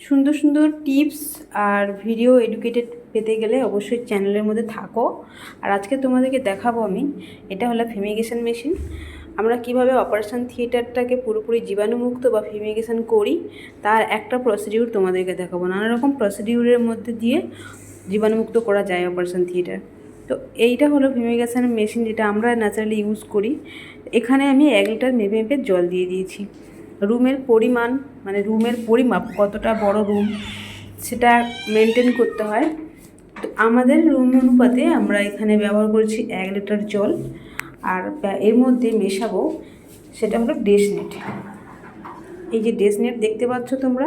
সুন্দর সুন্দর টিপস আর video educated পেতে গেলে অবশ্যই চ্যানেলের মধ্যে থাকো। আর আজকে তোমাদেরকে দেখাবো আমি, এটা হলো ফিমিগেশন মেশিন আমরা কীভাবে অপারেশন থিয়েটারটাকে পুরোপুরি জীবাণুমুক্ত বা ফিমিগেশন করি, তার একটা প্রসিডিউর তোমাদেরকে দেখাবো। নানা রকম প্রসিডিউরের মধ্যে দিয়ে জীবাণুমুক্ত করা যায় অপারেশন থিয়েটার তো এইটা হলো ফিমিগেশন মেশিন যেটা আমরা ন্যাচারালি ইউজ করি। এখানে আমি এক লিটার মেপে মেপে জল দিয়ে দিয়েছি। রুমের পরিমাণ মানে রুমের পরিমাপ, কতটা বড় রুম সেটা মেনটেন করতে হয়। তো আমাদের রুম অনুপাতে আমরা এখানে ব্যবহার করেছি এক লিটার জল, আর এর মধ্যে মেশাবো সেটা হলো ডেস নেট এই যে ডেস নেট দেখতে পাচ্ছ তোমরা?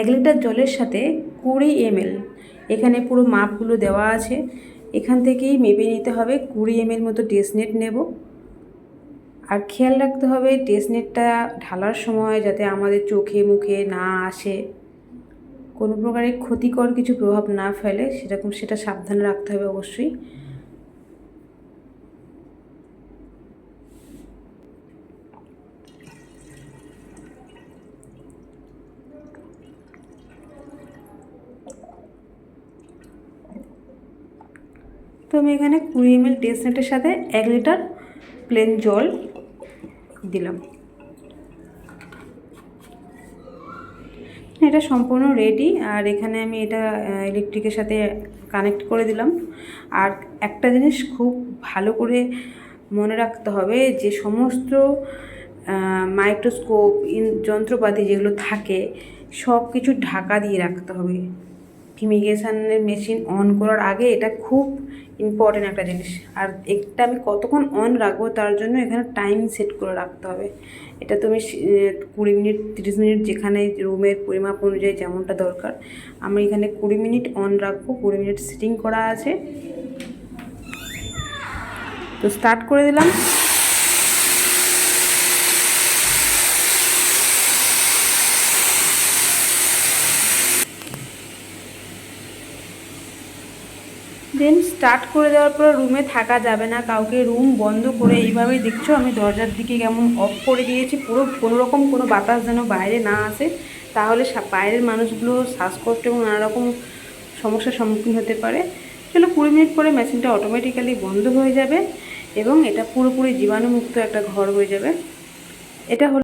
এক লিটার জলের সাথে কুড়ি এমএল এখানে পুরো মাপগুলো দেওয়া আছে। এখান থেকেই মেপে নিতে হবে, কুড়ি এমএল মতো টেস্টনেট নেব। আর খেয়াল রাখতে হবে টেস্টনেটটা ঢালার সময় যাতে আমাদের চোখে, মুখে না আসে। কোনো প্রকারের ক্ষতিকর কিছু প্রভাব না ফেলে, সেরকম সেটা সাবধানে রাখতে হবে অবশ্যই। তো আমি এখানে কুড়ি এমএল টেস্টনেটের সাথে এক লিটার প্লেন জল দিলাম। এটা সম্পূর্ণ রেডি আর এখানে আমি এটা ইলেকট্রিকের সাথে কানেক্ট করে দিলাম। আর একটা জিনিস খুব ভালো করে মনে রাখতে হবে যে সমস্ত মাইক্রোস্কোপ ইন, যন্ত্রপাতি যেগুলো থাকে সব কিছু ঢাকা দিয়ে রাখতে হবে। ফিমিগেশনের মেশিন অন করার আগে এটা খুব ইম্পর্টেন্ট একটা জিনিস। আর এটা আমি কতক্ষণ অন রাখব তার জন্য এখানে টাইম সেট করে রাখতে হবে। এটা তুমি কুড়ি মিনিট, তিরিশ মিনিট যেখানে রুমের পরিমাপ অনুযায়ী যেমনটা দরকার, আমি এখানে কুড়ি মিনিট অন রাখব। কুড়ি মিনিট সেটিং করা আছে। তো স্টার্ট করে দিলাম। দেন স্টার্ট করে দেওয়ার পর রুমে থাকা যাবে না। কাউকে রুম বন্ধ করে এইভাবেই দেখছ আমি দরজার দিকে কেমন অফ করে দিয়েছি। পুরো কোনো রকম কোনো বাতাস যেন বাইরে না আসে। তাহলে বাইরের মানুষগুলো শ্বাসকষ্ট এবং নানা রকম সমস্যার সম্মুখীন হতে পারে। চলো কুড়ি মিনিট পরে মেশিনটা অটোমেটিক্যালি বন্ধ হয়ে যাবে এবং এটা পুরোপুরি জীবাণুমুক্ত একটা ঘর হয়ে যাবে। এটা হলো